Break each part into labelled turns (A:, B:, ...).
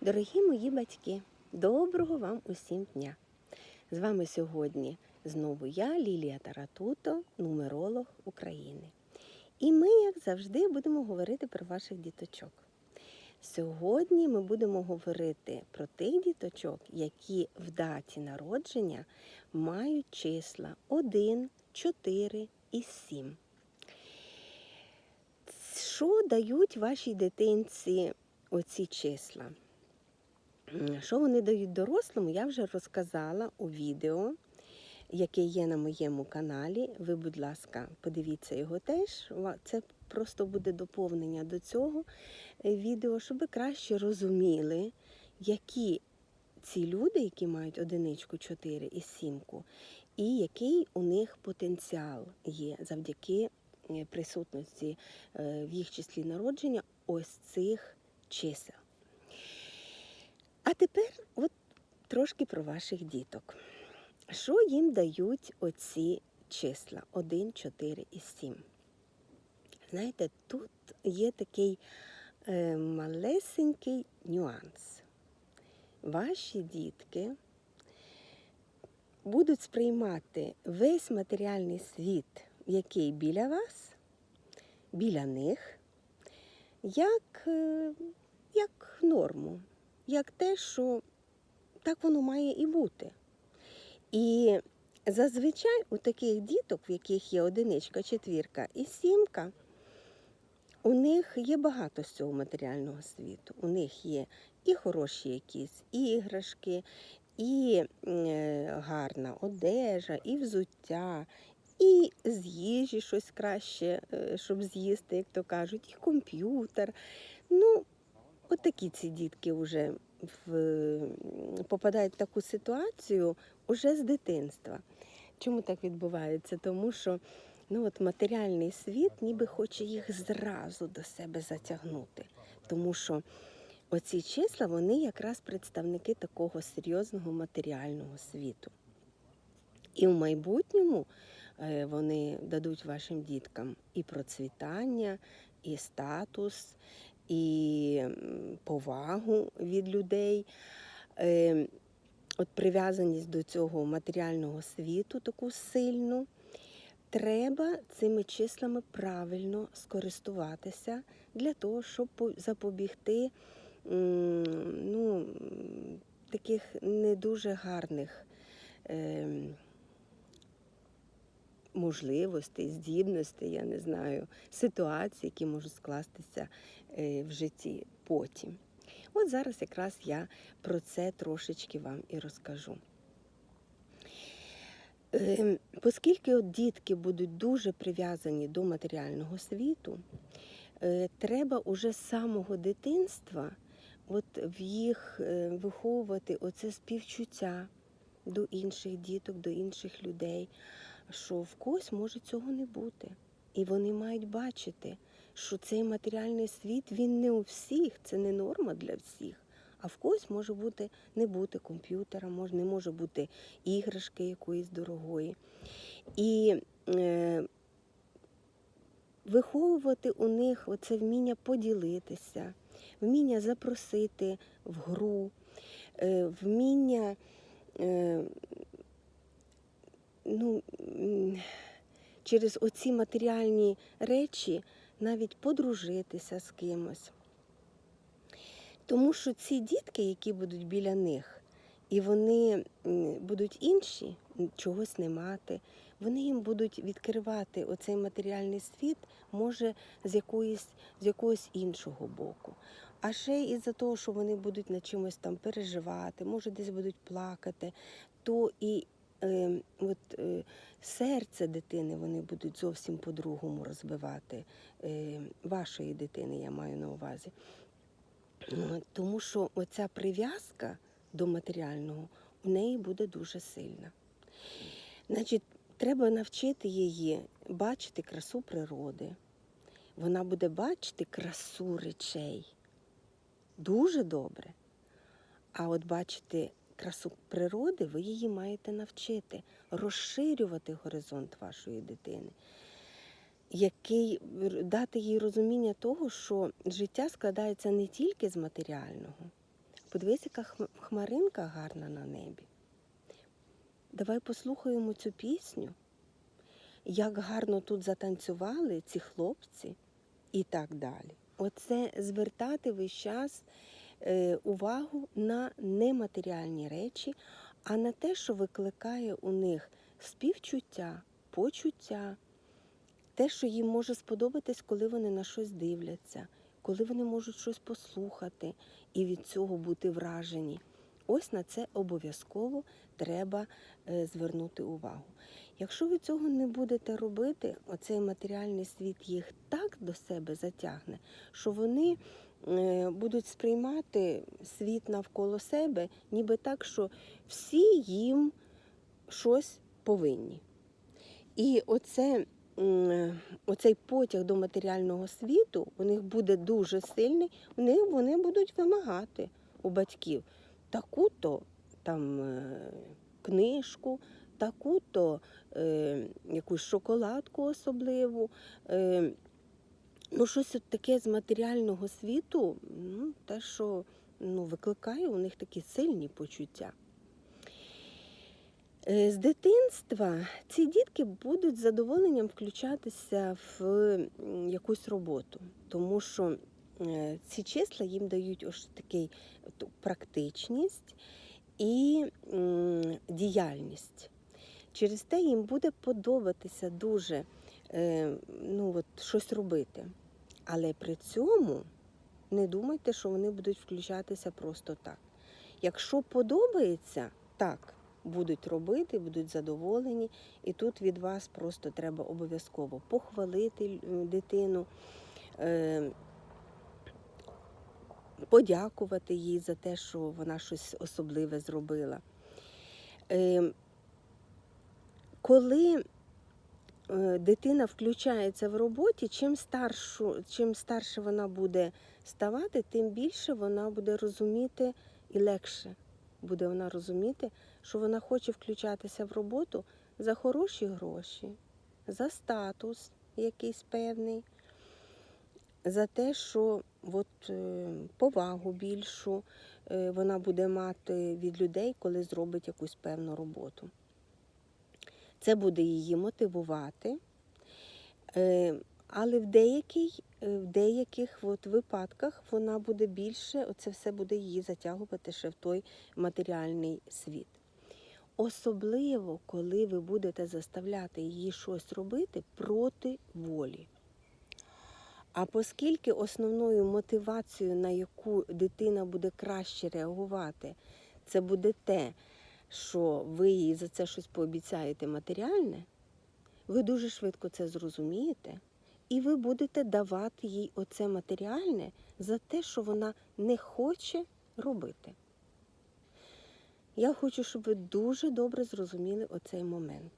A: Дорогі мої батьки, доброго вам усім дня! З вами сьогодні знову я, Лілія Таратуто, нумеролог України. І ми, як завжди, будемо говорити про ваших діточок. Сьогодні ми будемо говорити про тих діточок, які в даті народження мають числа 1, 4 і 7. Що дають вашій дитинці оці числа? М, Що вони дають дорослому, я вже розказала у відео, яке є на моєму каналі. Ви, будь ласка, подивіться його теж. Це просто буде доповнення до цього е, відео, щоб ви краще розуміли, які ці люди, які мають одиничку, 4 і сімку, і який у них потенціал є завдяки е, присутності е, в їх числі народження ось цих чисел. А тепер от трошки про ваших діток. Що їм дають оці числа 1, 4 і 7? Знаєте, тут є такий е, малесенький нюанс. Ваші дітки будуть сприймати весь матеріальний світ, який біля вас, біля них, як, е, як норму як те, що так воно має і бути. І зазвичай у таких діток, в яких є одиничка, четвірка і сімка, у них є багато з цього матеріального світу. У них є і хороші якісь іграшки, і е, гарна одежа, і взуття, і з їжі щось краще, е, щоб з'їсти, як то кажуть, і комп'ютер. Ну, От такі ці дітки вже в, попадають в таку ситуацію уже з дитинства. Чому так відбувається? Тому що ну, от матеріальний світ ніби хоче їх зразу до себе затягнути. Тому що оці числа вони якраз представники такого серйозного матеріального світу. І в майбутньому е, вони дадуть вашим діткам і процвітання, і статус, і повагу від людей. Е, От прив'язаність до цього матеріального світу таку сильну. Треба цими числами правильно скористуватися для того, щоб запобігти ну, таких не дуже гарних ем, можливостей, здібностей, я не знаю, ситуацій, які можуть скластися е, в житті потім. От зараз якраз я про це трошечки вам і розкажу. Ем, Оскільки от дітки будуть дуже прив'язані до матеріального світу, е, треба уже з самого дитинства от в їх е, виховувати оце співчуття до інших діток, до інших людей, що в когось може цього не бути. І вони мають бачити, що цей матеріальний світ він не у всіх, це не норма для всіх. А в когось може бути не бути комп'ютера, не може бути іграшки якоїсь дорогої. І е, виховувати у них оце вміння поділитися, вміння запросити в гру, е, вміння е, ну, через оці матеріальні речі навіть подружитися з кимось. Тому що ці дітки, які будуть біля них, і вони будуть інші, чогось не мати, вони їм будуть відкривати оцей матеріальний світ, може, з якоїсь, з якогось іншого боку. А ще із-за того, що вони будуть над чимось там переживати, може, десь будуть плакати, то і е, от, е, серце дитини вони будуть зовсім по-другому розбивати. Е, вашої дитини я маю на увазі. Е, Тому що оця прив'язка до матеріального у неї буде дуже сильна. Значить, треба навчити її бачити красу природи. Вона буде бачити красу речей. Дуже добре. А от бачити красу природи, ви її маєте навчити, розширювати горизонт вашої дитини. який дати їй розуміння того, що життя складається не тільки з матеріального. подивись, яка хмаринка гарна на небі. Давай послухаємо цю пісню, як гарно тут затанцювали ці хлопці і так далі. Оце звертати весь час увагу на нематеріальні речі, а на те, що викликає у них співчуття, почуття, те, що їм може сподобатись, коли вони на щось дивляться, коли вони можуть щось послухати і від цього бути вражені. Ось на це обов'язково треба е, звернути увагу. Якщо ви цього не будете робити, оцей матеріальний світ їх так до себе затягне, що вони е, будуть сприймати світ навколо себе, ніби так, що всі їм щось повинні. І оце, оцей потяг до матеріального світу у них буде дуже сильний, вони, вони будуть вимагати у батьків таку-то там е, книжку, таку-то е, якусь шоколадку особливу. Е, ну, щось от таке з матеріального світу, ну, те, що ну, викликає у них такі сильні почуття. Е, З дитинства ці дітки будуть з задоволенням включатися в якусь роботу, тому що е, ці числа їм дають ось такий практичність і діяльність. Через те їм буде подобатися дуже ну, от, щось робити. Але при цьому не думайте, що вони будуть включатися просто так. Якщо подобається, так, будуть робити, будуть задоволені, і тут від вас просто треба обов'язково похвалити е, дитину, е, подякувати їй за те, що вона щось особливе зробила. Е, Коли е, дитина включається в роботі, чим старшу, чим старше вона буде ставати, тим більше вона буде розуміти і легше буде вона розуміти, що вона хоче включатися в роботу за хороші гроші, за статус якийсь певний, за те, що от, е, повагу більшу е, вона буде мати від людей, коли зробить якусь певну роботу. Це буде її мотивувати. Е, Але в, деякий, е, в деяких от випадках вона буде більше, оце все буде її затягувати ще в той матеріальний світ. Особливо, коли ви будете заставляти її щось робити проти волі. А оскільки основною мотивацією, на яку дитина буде краще реагувати, це буде те, що ви їй за це щось пообіцяєте матеріальне, ви дуже швидко це зрозумієте, і ви будете давати їй оце матеріальне за те, що вона не хоче робити. Я хочу, щоб ви дуже добре зрозуміли оцей момент.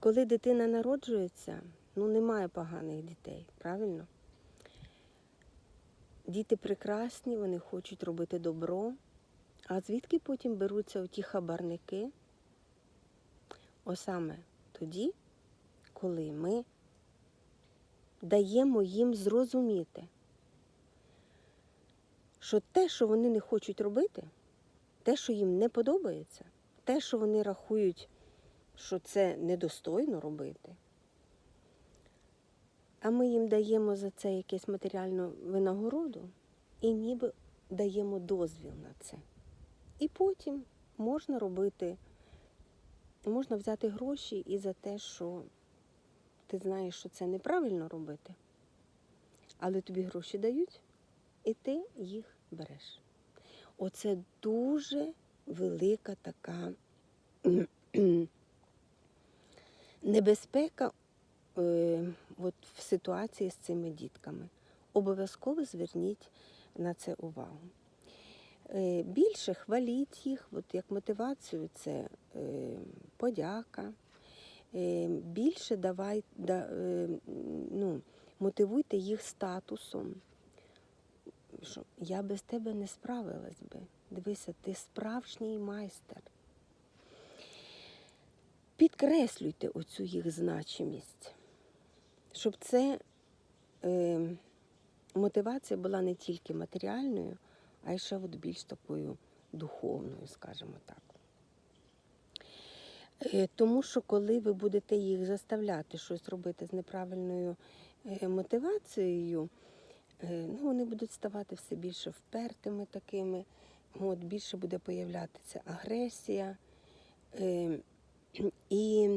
A: Коли дитина народжується, ну немає поганих дітей, правильно? Діти прекрасні, вони хочуть робити добро. А звідки потім беруться оті хабарники? Ось саме тоді, коли ми даємо їм зрозуміти, що те, що вони не хочуть робити, те, що їм не подобається, те, що вони рахують, що це недостойно робити, а ми їм даємо за це якесь матеріальну винагороду і ніби даємо дозвіл на це. І потім можна робити, можна взяти гроші і за те, що ти знаєш, що це неправильно робити, але тобі гроші дають, і ти їх береш. Оце дуже велика така небезпека е, от в ситуації з цими дітками. Обов'язково зверніть на це увагу. Е, Більше хваліть їх, от як мотивацію це е, подяка. Е, Більше давай, да, ну, мотивуйте їх статусом. Що я без тебе не справилась би. Дивися, ти справжній майстер. Підкреслюйте оцю їх значимість, щоб це е, мотивація була не тільки матеріальною, а ще от більш такою духовною, скажімо так. Е, Тому що коли ви будете їх заставляти щось робити з неправильною е, мотивацією, е, ну, вони будуть ставати все більше впертими такими, от, більше буде появлятися агресія. І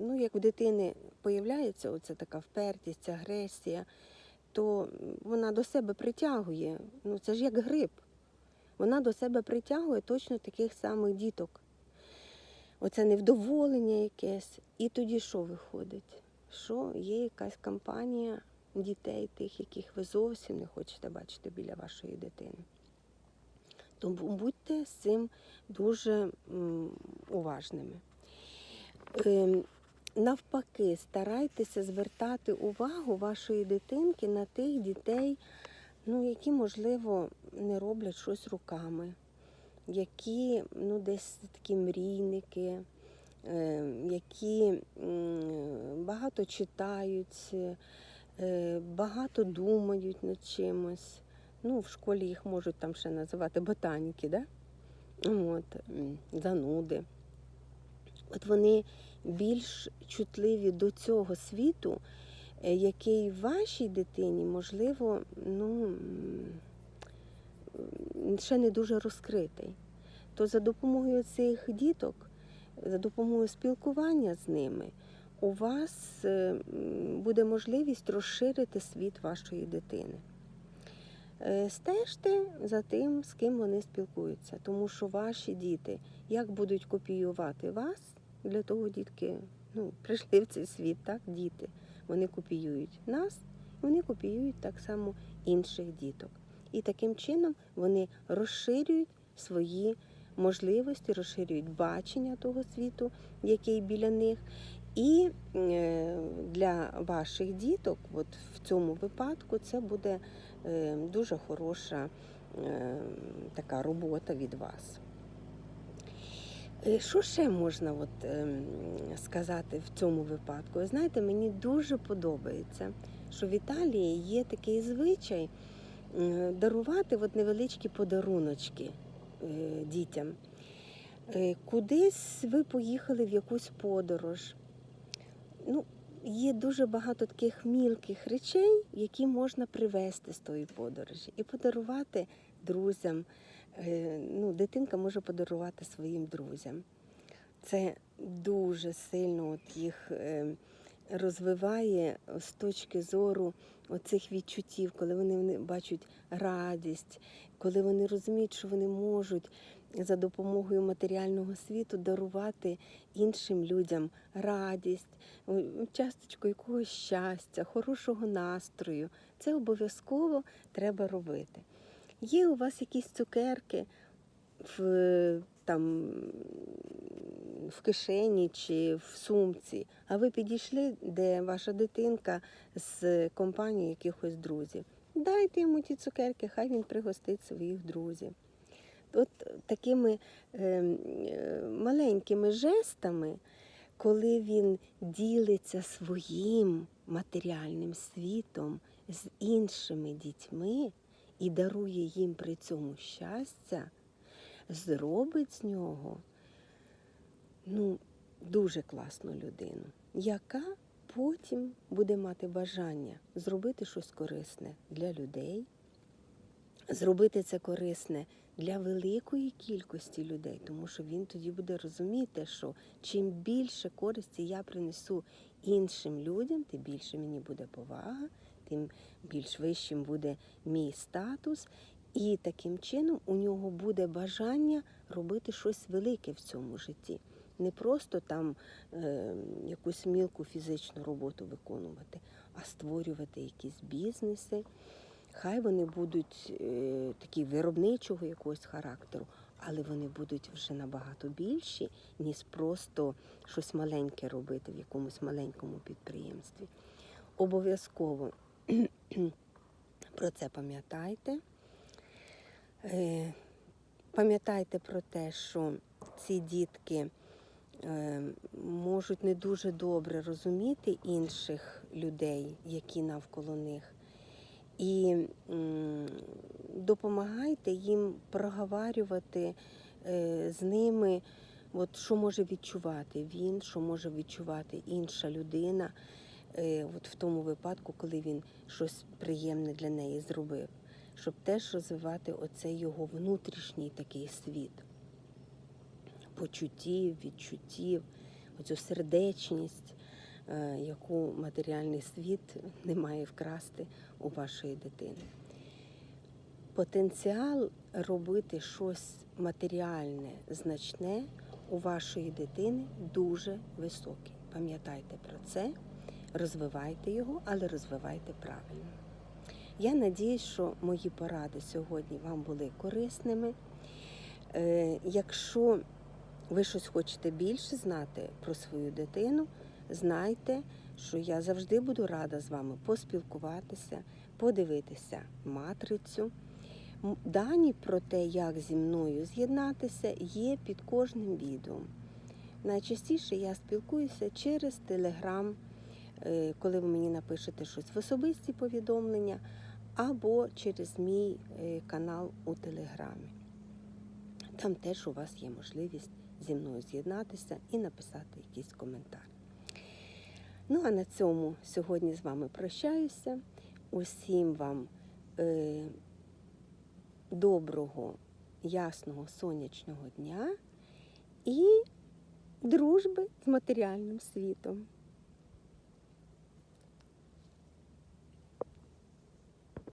A: ну, як у дитини появляється оця така впертість, агресія, то вона до себе притягує. Ну, це ж як гриб. Вона до себе притягує точно таких самих діток. Оце невдоволення якесь. І тоді що виходить? Що є якась компанія дітей, тих, яких ви зовсім не хочете бачити біля вашої дитини. Тому будьте з цим дуже уважними. Навпаки, старайтеся звертати увагу вашої дитинки на тих дітей, ну, які, можливо, не роблять щось руками, які ну, десь такі мрійники, е, які багато читають, е, багато думають над чимось. Ну, в школі їх можуть там ще називати ботаніки, да? От, зануди. От вони більш чутливі до цього світу, е, який вашій дитині, можливо, ну, ще не дуже розкритий. То за допомогою цих діток, за допомогою спілкування з ними, у вас е, буде можливість розширити світ вашої дитини. Е, Стежте за тим, з ким вони спілкуються, тому що ваші діти як будуть копіювати вас, для того дітки ну, прийшли в цей світ, так, діти. Вони копіюють нас, вони копіюють так само інших діток. І таким чином вони розширюють свої можливості, розширюють бачення того світу, який біля них. І е, для ваших діток, от в цьому випадку, це буде е, дуже хороша е, така робота від вас. Е, Що ще можна от, ем, сказати в цьому випадку? Ви знаєте, мені дуже подобається, що в Італії є такий звичай дарувати от невеличкі подаруночки е, дітям. Е, Кудись ви поїхали в якусь подорож. Ну, є дуже багато таких мілких речей, які можна привезти з тої подорожі і подарувати друзям. Е, Ну, дитинка може подарувати своїм друзям. Це дуже сильно от їх е, розвиває з точки зору оцих відчуттів, коли вони, бачать радість, коли вони розуміють, що вони можуть за допомогою матеріального світу дарувати іншим людям радість, часточку якогось щастя, хорошого настрою. Це обов'язково треба робити. Є у вас якісь цукерки в, там, в кишені чи в сумці, а ви підійшли, де ваша дитинка з компанією якихось друзів. Дайте йому ті цукерки, хай він пригостить своїх друзів. От такими е, маленькими жестами, коли він ділиться своїм матеріальним світом з іншими дітьми і дарує їм при цьому щастя, зробить з нього ну, дуже класну людину, яка потім буде мати бажання зробити щось корисне для людей, зробити це корисне для великої кількості людей, тому що він тоді буде розуміти, що чим більше користі я принесу іншим людям, тим більше мені буде повага, тим більш вищим буде мій статус. І таким чином у нього буде бажання робити щось велике в цьому житті. Не просто там е, якусь мілку фізичну роботу виконувати, а створювати якісь бізнеси. Хай вони будуть е, такі виробничого якогось характеру, але вони будуть вже набагато більші, ніж просто щось маленьке робити в якомусь маленькому підприємстві. Обов'язково про це пам'ятайте. Е, Пам'ятайте про те, що ці дітки е, можуть не дуже добре розуміти інших людей, які навколо них. І допомагайте їм проговарювати е, з ними, от, що може відчувати він, що може відчувати інша людина, от в тому випадку, коли він щось приємне для неї зробив, щоб теж розвивати оцей його внутрішній такий світ почуттів, відчуттів, оцю сердечність, е, яку матеріальний світ не має вкрасти у вашої дитини. Потенціал робити щось матеріальне, значне у вашої дитини дуже високий. Пам'ятайте про це, розвивайте його, але розвивайте правильно. Я надіюсь, що мої поради сьогодні вам були корисними. Е, Якщо ви щось хочете більше знати про свою дитину, знайте, що я завжди буду рада з вами поспілкуватися, подивитися матрицю. Дані про те, як зі мною з'єднатися, є під кожним відео. Найчастіше я спілкуюся через Телеграм, коли ви мені напишете щось в особисті повідомлення, або через мій е, канал у Телеграмі. Там теж у вас є можливість зі мною з'єднатися і написати якийсь коментар. Ну а на цьому сьогодні з вами прощаюся. Усім вам е, доброго, ясного сонячного дня і дружби з матеріальним світом.